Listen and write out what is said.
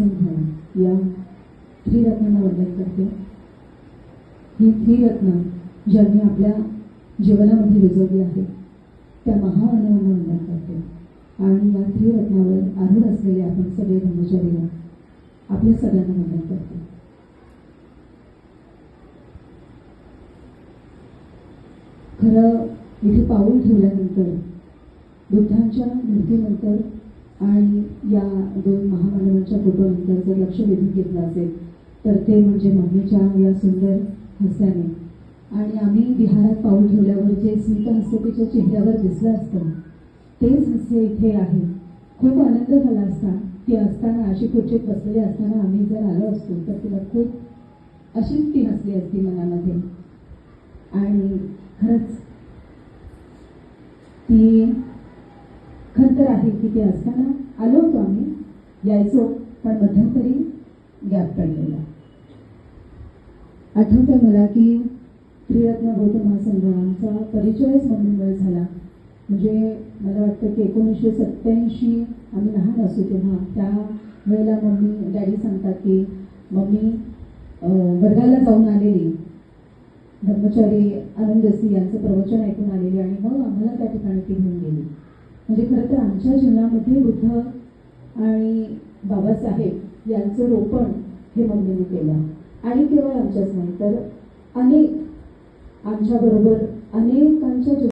असंख्य या त्रिरत्नांना वंदन करते. ही त्रिरत्न ज्यांनी आपल्या जीवनामध्ये रुजवली आहे त्या महामानवांना वंदन करते. आणि या त्रिरत्नावर आरूढ असलेले आपण सगळे ब्रह्मचारीला आपल्या सगळ्यांना वंदन करते. खरं इथे पाऊल ठेवल्यानंतर बुद्धांच्या मृत्यूनंतर आणि या दोन महामानवांच्या फोटोनंतर जर लक्ष वेधून घेतलं असेल तर ते म्हणजे मम्मीच्या या सुंदर हस्याने. आणि आम्ही बिहारात पाऊल ठेवल्यावर जे स्मित हास्य चेहऱ्यावर दिसलं असतं तेच हास्य इथे आहे. खूप आनंद झाला असता ती असताना अशी खुर्चीत बसलेली असताना आम्ही जर आलो असतो तर तिला खूप अशीच ती हसली असती मनामध्ये. आणि खरंच ती खरं तर आहे की ते असताना आलो होतो आम्ही यायचो पण मध्यंतरी गॅप पडलेला. आठवतंय मला की त्रिरत्न बौद्ध महासंघाचा परिचयच मम्मीमुळे झाला. म्हणजे मला वाटतं की एकोणीसशे सत्त्याऐंशी आम्ही लहान असू तेव्हा त्या वेळेला मम्मी डॅडी सांगतात की मम्मी वर्गाला जाऊन आलेली. ब्रह्मचारी आनंदसी यांचं प्रवचन ऐकून आलेली आणि मग आम्हाला त्या ठिकाणी ती घेऊन गेली. म्हणजे खरं तर आमच्या जीवनामध्ये बुद्ध आणि बाबासाहेब यांचं रोपण हे मम्मीने केलं. आणि केवळ आमच्याच नाही तर अनेक आमच्याबरोबर अनेकांच्या